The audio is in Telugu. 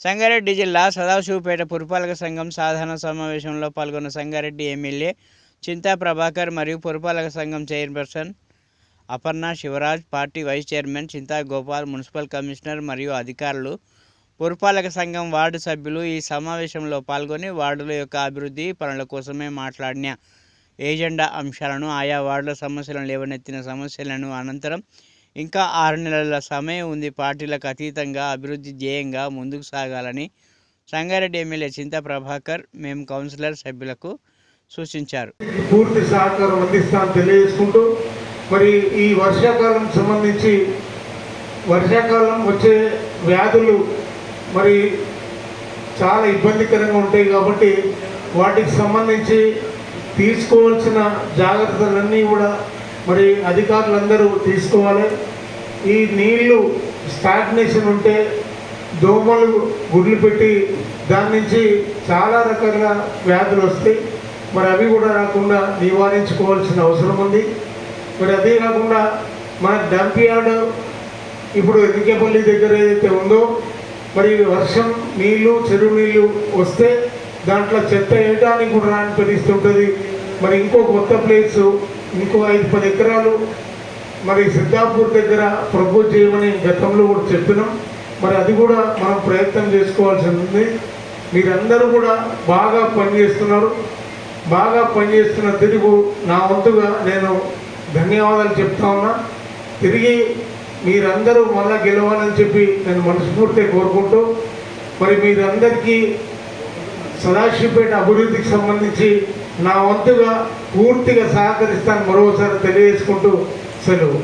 సంగారెడ్డి జిల్లా సదాశివపేట పురపాలక సంఘం సాధారణ సమావేశంలో పాల్గొన్న సంగారెడ్డి ఎమ్మెల్యే చింతా ప్రభాకర్ మరియు పురపాలక సంఘం chairperson Aparna Shivaraj party vice chairman Chinta Gopal municipal commissioner మరియు అధికారులు పురపాలక సంఘం వార్డు సభ్యులు ఈ సమావేశంలో పాల్గొని వార్డుల యొక్క అభివృద్ధి పనుల కోసమే మాట్లాడిన ఏజెండా అంశాలను ఆయా వార్డుల సమస్యలను లేవనెత్తిన సమస్యలను అనంతరం ఇంకా ఆరు నెలల సమయం ఉంది పార్టీలకు అతీతంగా అభివృద్ధి ధ్యేయంగా ముందుకు సాగాలని సంగారెడ్డి ఎమ్మెల్యే చింతా ప్రభాకర్ మేము కౌన్సిలర్ సభ్యులకు సూచించారు. పూర్తి సహకారం అందిస్తామని తెలియజేసుకుంటూ మరి ఈ వర్షాకాలం సంబంధించి వర్షాకాలం వచ్చే వ్యాధులు మరి చాలా ఇబ్బందికరంగా ఉంటాయి కాబట్టి వాటికి సంబంధించి తీసుకోవాల్సిన జాగ్రత్తలన్నీ కూడా మరి అధికారులందరూ తీసుకోవాలి. ఈ నీళ్ళు స్టాగ్నేషన్ ఉంటే దోమలు గుడ్లు పెట్టి దాని నుంచి చాలా రకాల వ్యాధులు వస్తాయి. మరి అవి కూడా రాకుండా నివారించుకోవాల్సిన అవసరం ఉంది. మరి అదే కాకుండా మన డంప్ యార్డ్ ఇప్పుడు ఎదికేపల్లి దగ్గర ఏదైతే ఉందో మరి వర్షం నీళ్ళు చెరువు నీళ్ళు వస్తే దాంట్లో చెత్త వేయడానికి కూడా రాని పరిస్థితి ఉంటుంది. మరి ఇంకో కొత్త ప్లేస్ ఇంకో ఐదు పది ఎకరాలు మరి సిద్ధాపూర్ దగ్గర ప్రపోజ్ చేయమని గతంలో కూడా చెప్పినాం. మరి అది కూడా మనం ప్రయత్నం చేసుకోవాల్సి ఉంది. మీరందరూ కూడా బాగా పనిచేస్తున్నారు. బాగా పనిచేస్తున్న తిరుగు నా వంతుగా నేను ధన్యవాదాలు చెప్తా ఉన్నా. తిరిగి మీరందరూ మళ్ళా గెలవాలని చెప్పి నేను మనస్ఫూర్తిగా కోరుకుంటూ మరి మీరందరికీ సదాశివపేట అభివృద్ధికి సంబంధించి నా వంతుగా పూర్తిగా సహకరిస్తాను మరోసారి తెలియజేసుకుంటూ సెలవు.